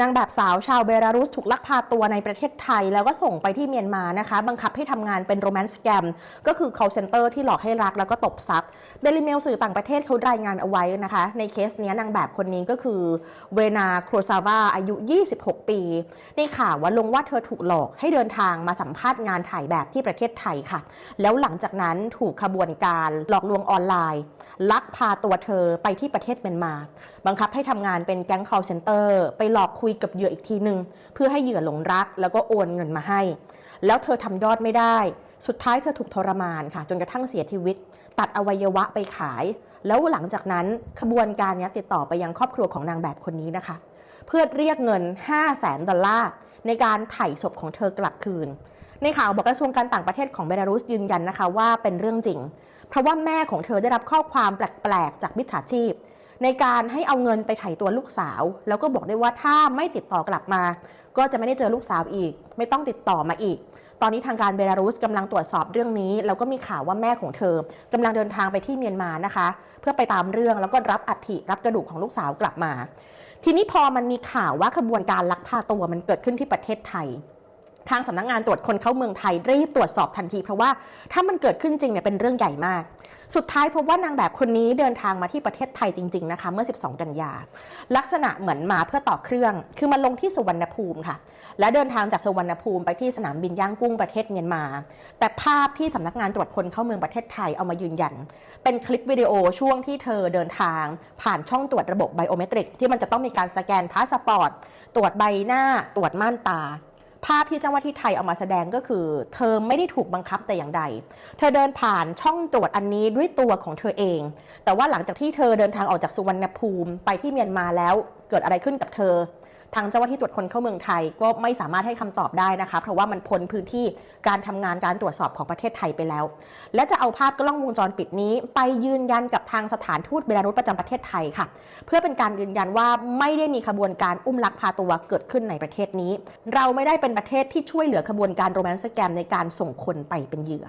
นางแบบสาวชาวเบลารุสถูกลักพาตัวในประเทศไทย แล้วก็ส่งไปที่เมียนมานะคะ บังคับให้ทำงานเป็นโรแมนต์แกมก็คือ call center ที่หลอกให้รักแล้วก็ตบทรัพย์เดลิเมลสื่อต่างประเทศเขารายงานเอาไว้นะคะ ในเคสนี้นางแบบคนนี้ก็คือเวนาโครซาวาอายุ 26 ปี ในข่าวว่าลงว่าเธอถูกหลอกให้เดินทางมาสัมภาษณ์งานถ่ายแบบที่ประเทศไทยค่ะ แล้วหลังจากนั้นถูกขบวนการหลอกลวงออนไลน์ลักพาตัวเธอไปที่ประเทศเมียนมา บังคับให้ทำงานเป็นแก๊ง call center ไปหลอกคุยกับเหยื่ออีกทีหนึ่งเพื่อให้เหยื่อหลงรัก แล้วก็โอนเงินมาให้ แล้วเธอทำยอดไม่ได้ สุดท้ายเธอถูกทรมานค่ะ จนกระทั่งเสียชีวิต ตัดอวัยวะไปขาย แล้วหลังจากนั้นขบวนการนี้ติดต่อไปยังครอบครัวของนางแบบคนนี้นะคะ เพื่อเรียกเงิน 5 0 0แสนดอลลาร์ในการไถ่ศพของเธอกลับคืนในข่าวบอกกระทรวงการต่างประเทศของเบลารุสยืนยันนะคะว่าเป็นเรื่องจริง เพราะว่าแม่ของเธอได้รับข้อความแปลกๆ จากมิจฉาชีพ ในการให้เอาเงินไปไถ่ตัวลูกสาว แล้วก็บอกได้ว่าถ้าไม่ติดต่อกลับมา ก็จะไม่ได้เจอลูกสาวอีก ไม่ต้องติดต่อมาอีก ตอนนี้ทางการเบลารุสกำลังตรวจสอบเรื่องนี้ แล้วก็มีข่าวว่าแม่ของเธอกำลังเดินทางไปที่เมียนมานะคะ เพื่อไปตามเรื่องแล้วก็รับอัฐิรับกระดูกของลูกสาวกลับมา ทีนี้พอมันมีข่าวว่าขบวนการลักพาตัวมันเกิดขึ้นที่ประเทศไทย ทางสำนักงงานตรวจคนเข้าเมืองไทยรีบตรวจสอบทันที เพราะว่าถ้ามันเกิดขึ้นจริงเนี่ยเป็นเรื่องใหญ่มาก สุดท้ายพบว่านางแบบคนนี้เดินทางมาที่ประเทศไทยจริง ๆนะคะ เมื่อ 12 กันยา ลักษณะเหมือนมาเพื่อต่อเครื่อง คือมาลงที่สุวรรณภูมิค่ะ และเดินทางจากสุวรรณภูมิไปที่สนามบินย่างกุ้งประเทศเมียนมา แต่ภาพที่สำนักงานตรวจคนเข้าเมืองประเทศไทยเอามายืนยัน เป็นคลิปวิดีโอช่วงที่เธอเดินทาง ผ่านช่องตรวจระบบไบโอเมตริก ที่มันจะต้องมีการสแกนพาสปอร์ตตรวจใบหน้าตรวจม่านตา ภาพที่เจ้าหน้าที่ไทยเอามาแสดงก็คือ เธอไม่ได้ถูกบังคับแต่อย่างใด เธอเดินผ่านช่องตรวจอันนี้ด้วยตัวของเธอเอง แต่ว่าหลังจากที่เธอเดินทางออกจากสุวรรณภูมิไปที่เมียนมาแล้วเกิดอะไรขึ้นกับเธอ ทางเจ้าหน้าที่ตรวจคนเข้าเมืองไทยก็ไม่สามารถให้คำตอบได้นะคะ เพราะว่ามันพ้นพื้นที่การทำงานการตรวจสอบของประเทศไทยไปแล้ว และจะเอาภาพกล้องวงจรปิดนี้ ไปยืนยันกับทางสถานทูตเบลารุสประจำประเทศไทยค่ะ เพื่อเป็นการยืนยันว่าไม่ได้มีขบวนการอุ้มลักพาตัวเกิดขึ้นในประเทศนี้ เราไม่ได้เป็นประเทศที่ช่วยเหลือขบวนการโรแมนต์สแกมในการส่งคนไปเป็นเหยื่อ